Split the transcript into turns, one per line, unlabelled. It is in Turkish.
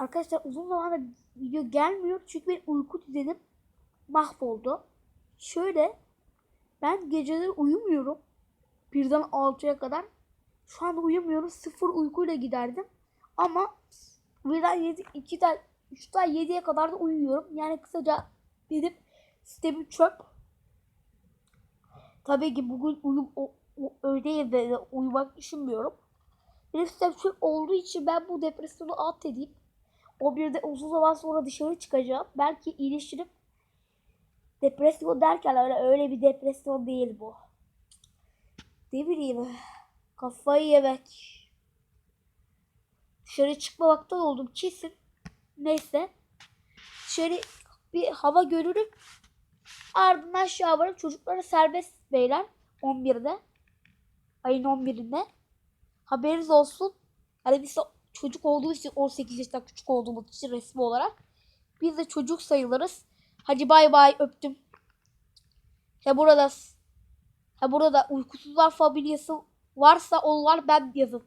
Arkadaşlar uzun zamandır video gelmiyor. Çünkü benim uyku düzenim mahvoldu. Şöyle ben geceleri uyumuyorum. Birden 6'ya kadar. Şu anda uyumuyorum. Sıfır uykuyla giderdim. Ama birden 7, 2'den 3'ten 7'ye kadar da uyuyorum. Yani kısaca dedim sistemi çöp. Tabii ki bugün uyum, o, o, uyumak düşünmüyorum. Benim sistem çöp olduğu için ben bu depresyonu alt edeyim. O bir de uzun zaman sonra dışarı çıkacağım. Belki iyileştirip depresyon derken öyle öyle bir depresyon değil bu. Ne bileyim. Kafayı yemek. Dışarı çıkmamaktan oldum kesin. Neyse. Dışarı bir hava görürüm. Ardından aşağı varıp çocuklara serbest beyler. 11'de. Ayın 11'inde. Haberiniz olsun. Hani biz çocuk olduğu için 18 yaşından küçük olduğumuz için resmi olarak. Biz de çocuk sayılırız. Hadi bay bay öptüm. Ha burada ha burada uykusuzlar familyası varsa onlar ben yazın.